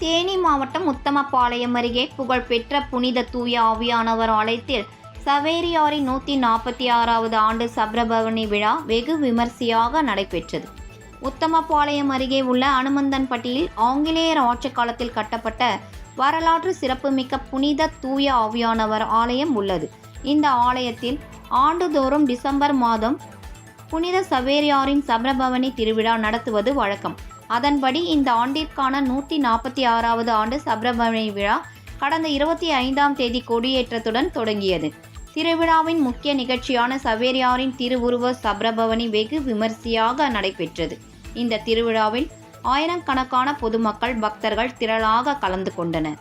தேனி மாவட்டம் உத்தமபாளையம் அருகே புகழ்பெற்ற புனித தூய ஆவியானவர் ஆலயத்தில் சவேரியாரின் நூற்றி நாற்பத்தி ஆறாவது ஆண்டு சப்ரபவனி விழா வெகு விமர்சையாக நடைபெற்றது. உத்தமபாளையம் அருகே உள்ள அனுமந்தன்பட்டியில் ஆங்கிலேயர் ஆட்சி காலத்தில் கட்டப்பட்ட வரலாற்று சிறப்புமிக்க புனித தூய ஆவியானவர் ஆலயம் உள்ளது. இந்த ஆலயத்தில் ஆண்டுதோறும் டிசம்பர் மாதம் புனித சவேரியாரின் சபரபவனி திருவிழா நடத்துவது வழக்கம். அதன்படி இந்த ஆண்டிற்கான நூற்றி நாற்பத்தி ஆறாவது ஆண்டு சப்ரபவனி விழா கடந்த இருபத்தி ஐந்தாம் தேதி கொடியேற்றத்துடன் தொடங்கியது. திருவிழாவின் முக்கிய நிகழ்ச்சியான சவேரியாரின் திருவுருவ சப்ரபவனி வெகு விமர்சையாக நடைபெற்றது. இந்த திருவிழாவில் ஆயிரக்கணக்கான பொதுமக்கள் பக்தர்கள் திரளாக கலந்து கொண்டனர்.